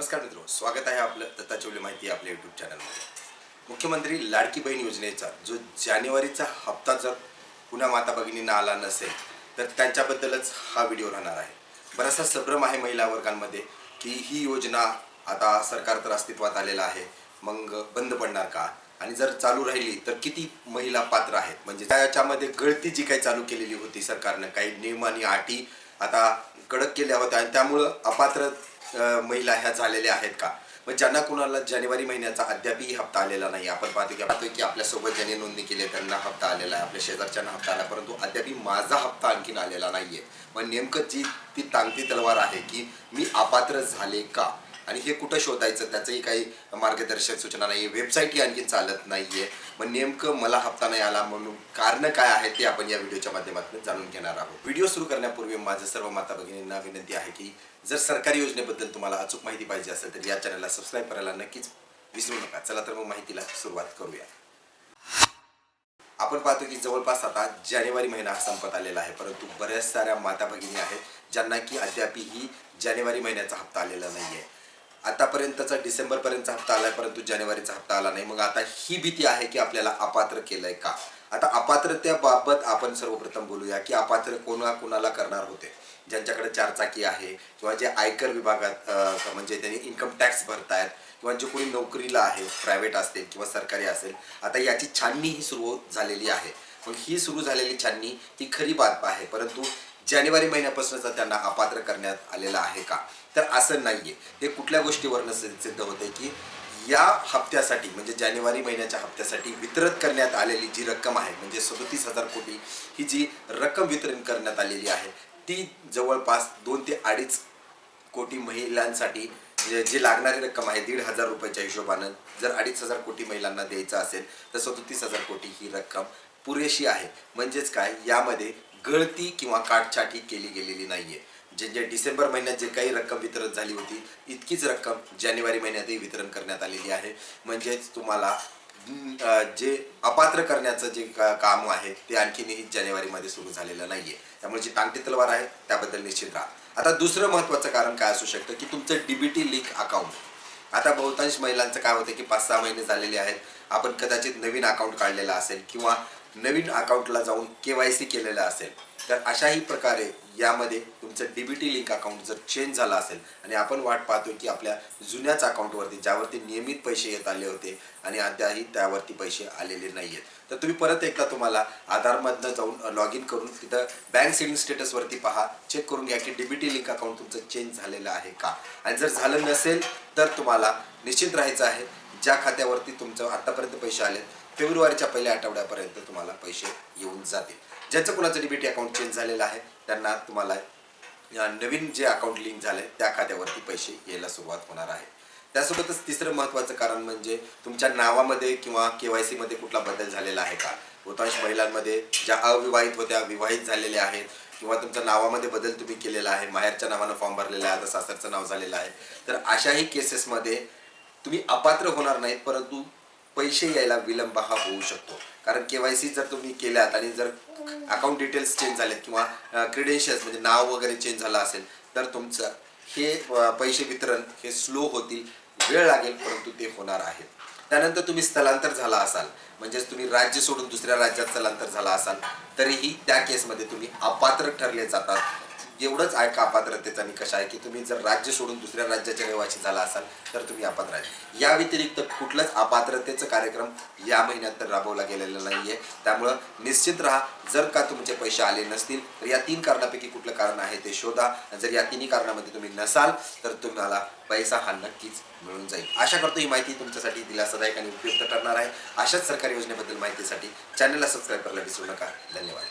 नमस्कार मित्रो स्वागत आहे आपलं दत्ता चौले माहिती आपल्या युट्यूब चॅनलमध्ये मुख्यमंत्री लाडकी बहीण योजनेचा जो जानेवारीचा हप्ता जर पुन्हा माता भगिनींना आला नसेल तर त्यांच्याबद्दलच हा व्हिडिओ राहणार आहे. बराचसा संभ्रम आहे महिला वर्गांमध्ये की ही योजना आता सरकार तर अस्तित्वात आलेला आहे मग बंद पडणार का? आणि जर चालू राहिली तर किती महिला पात्र आहेत? म्हणजे त्याच्यामध्ये गळती जी काही चालू केलेली होती सरकारनं काही नियम आणि अटी आता कडक केल्या होत्या आणि त्यामुळं अपात्र महिला ह्या झालेल्या आहेत का? मग ज्यांना कुणाला जानेवारी महिन्याचा अद्यापही हप्ता आलेला नाही आपण पाहतो की पाहतो की आपल्यासोबत ज्यांनी नोंदणी केली आहे त्यांना हप्ता आलेला आहे आपल्या शेजारच्यांना हप्ता आला परंतु अद्यापही माझा हप्ता आणखीन आलेला नाहीये. मग नेमकं जी ती टांगती तलवार आहे की मी अपात्र झाले का? आणि हे कुठं शोधायचं? त्याचंही काही मार्गदर्शक सूचना नाही आहे वेबसाईटही आणखी चालत नाही आहे मग नेमकं मला हप्ता नाही आला. म्हणून कारण काय आहे ते आपण या व्हिडिओच्या माध्यमातून जाणून घेणार आहोत. व्हिडिओ सुरू करण्यापूर्वी माझं सर्व माता भगिनींना विनंती आहे की जर सरकारी योजनेबद्दल तुम्हाला अचूक माहिती पाहिजे असेल तर या चॅनलला सबस्क्राईब करायला नक्कीच विसरू नका. चला तर मग माहितीला सुरुवात करूया. आपण पाहतो की जवळपास आता जानेवारी महिना हा संपत आलेला आहे. परंतु बऱ्याच साऱ्या माता भगिनी आहेत ज्यांना की अद्यापही जानेवारी महिन्याचा हप्ता आलेला नाही आहे आतापर्यंतचा डिसेंबरपर्यंतचा हप्ता हप्ता आलाय परंतु जानेवारीचा हप्ता आला नाही. मग आता ही भीती आहे की आपल्याला अपात्र केलंय का? आता अपात्रतेबाबत आपण सर्वप्रथम बोलूया की अपात्र कोणा कोणाला करणार होते? ज्यांच्याकडे चारचाकी आहे किंवा जे आयकर विभागात म्हणजे त्यांनी इन्कम टॅक्स भरतायत किंवा जे कोणी नोकरीला आहे प्रायव्हेट असेल किंवा सरकारी असेल आता याची छाननी ही सुरू झालेली आहे. मग ही सुरू झालेली छाननी ही खरी बात आहे. परंतु जानेवारी महिन्यापासूनच त्यांना अपात्र करण्यात आलेला आहे का? तर असं नाहीये. हे कुठल्या गोष्टीवरनं सिद्ध होते की या हप्त्यासाठी म्हणजे जानेवारी महिन्याच्या हप्त्यासाठी वितरित करण्यात आलेली जी रक्कम आहे म्हणजे सदोतीस हजार कोटी ही जी रक्कम वितरण करण्यात आलेली आहे ती जवळपास दोन ते अडीच कोटी महिलांसाठी जे लागणारी रक्कम आहे दीड हजार रुपयाच्या हिशोबानं जर अडीच हजार कोटी महिलांना द्यायचं असेल तर सदोतीस हजार कोटी ही रक्कम पुरेशी आहे. म्हणजेच काय? यामध्ये गळती किंवा काटछाटी केली गेलेली नाहीये. जे जे डिसेंबर महिन्यात जे काही रक्कम वितरण झाली होती इतकीच रक्कम जानेवारी महिन्यातही वितरण करण्यात आलेली आहे. म्हणजेच तुम्हाला जे अपात्र करण्याचं जे काम आहे ते आणखीनही जानेवारीमध्ये सुरू झालेलं नाहीये. त्यामुळे जी टांगती तलवार आहे त्याबद्दल निश्चित राहा. आता दुसरं महत्त्वाचं कारण काय असू शकतं की तुमचं डीबीटी लिंक अकाउंट आता बहुतांश महिलांचं काय होतं की पाच सहा महिने झालेले आहेत. आपण कदाचित नवीन अकाउंट काढलेला असेल किंवा नवीन अकाउंटला जाऊन के वाय सी केलेलं असेल तर अशाही प्रकारे यामध्ये तुमचं डीबीटी लिंक अकाउंट जर चेंज झालं असेल आणि आपण वाट पाहतो की आपल्या जुन्याच अकाउंटवरती ज्यावरती नियमित पैसे येत आले होते आणि अद्यापही त्यावरती पैसे आलेले नाही आहेत तर तुम्ही परत एकदा तुम्हाला आधारमधनं जाऊन लॉग इन करून तिथं बँक सेविंग स्टेटसवरती पहा. चेक करून घ्या की डीबीटी लिंक अकाउंट तुमचं चेंज झालेलं आहे का. आणि जर झालं नसेल तर तुम्हाला निश्चित राहायचं आहे. ज्या खात्यावरती तुमचं आतापर्यंत पैसे आले फेब्रुवारीच्या पहिल्या आठवड्यापर्यंत तुम्हाला पैसे येऊन जातील. ज्याचं कुणाचं डीबीटी अकाउंट चेंज झालेलं आहे त्यांना तुम्हाला नवीन जे अकाउंट लिंक झालंय त्या खात्यावरती पैसे यायला सुरुवात होणार आहे. त्यासोबतच तिसरं महत्त्वाचं कारण म्हणजे तुमच्या नावामध्ये किंवा के वाय सीमध्ये कुठला बदल झालेला आहे का? बहुतांश महिलांमध्ये ज्या अविवाहित होत्या विवाहित झालेल्या आहेत किंवा तुमच्या नावामध्ये बदल तुम्ही केलेला आहे माहेरच्या नावानं फॉर्म भरलेला आहे आता सासरचं नाव झालेलं आहे. तर अशाही केसेसमध्ये तुम्ही अपात्र होणार नाहीत परंतु पैसे यायला विलंब हा होऊ शकतो. कारण केवायसी जर तुम्ही केल्यात आणि जर अकाउंट डिटेल्स चेंज झालेत किंवा क्रेडेन्शियल्स म्हणजे नाव वगैरे चेंज झालं असेल तर तुमचं हे पैसे वितरण हे स्लो होतील वेळ लागेल परंतु ते होणार आहे. त्यानंतर तुम्ही स्थलांतर झाला असाल म्हणजेच तुम्ही राज्य सोडून दुसऱ्या राज्यात स्थलांतर झाला असाल तरीही त्या केसमध्ये तुम्ही अपात्र ठरले जातात. एवढंच आहे का अपात्रतेचा निकष आहे की तुम्ही जर राज्य सोडून दुसऱ्या राज्याच्या रहिवासी झाला असाल तर तुम्ही अपात्र आहे. या व्यतिरिक्त कुठलंच अपात्रतेचं कार्यक्रम या महिन्यात तर राबवला गेलेला नाहीये. त्यामुळं निश्चित राहा जर का तुमचे पैसे आले नसतील तर या तीन कारणापैकी कुठलं कारण आहे ते शोधा. जर या तिन्ही कारणामध्ये तुम्ही नसाल तर तुम्हाला पैसा हा नक्कीच मिळून जाईल. आशा करतो ही माहिती तुमच्यासाठी दिलासादायक आणि उपयुक्त ठरणार आहे. अशाच सरकारी योजनेबद्दल माहितीसाठी चॅनलला सबस्क्राईब करायला विसरू नका. धन्यवाद.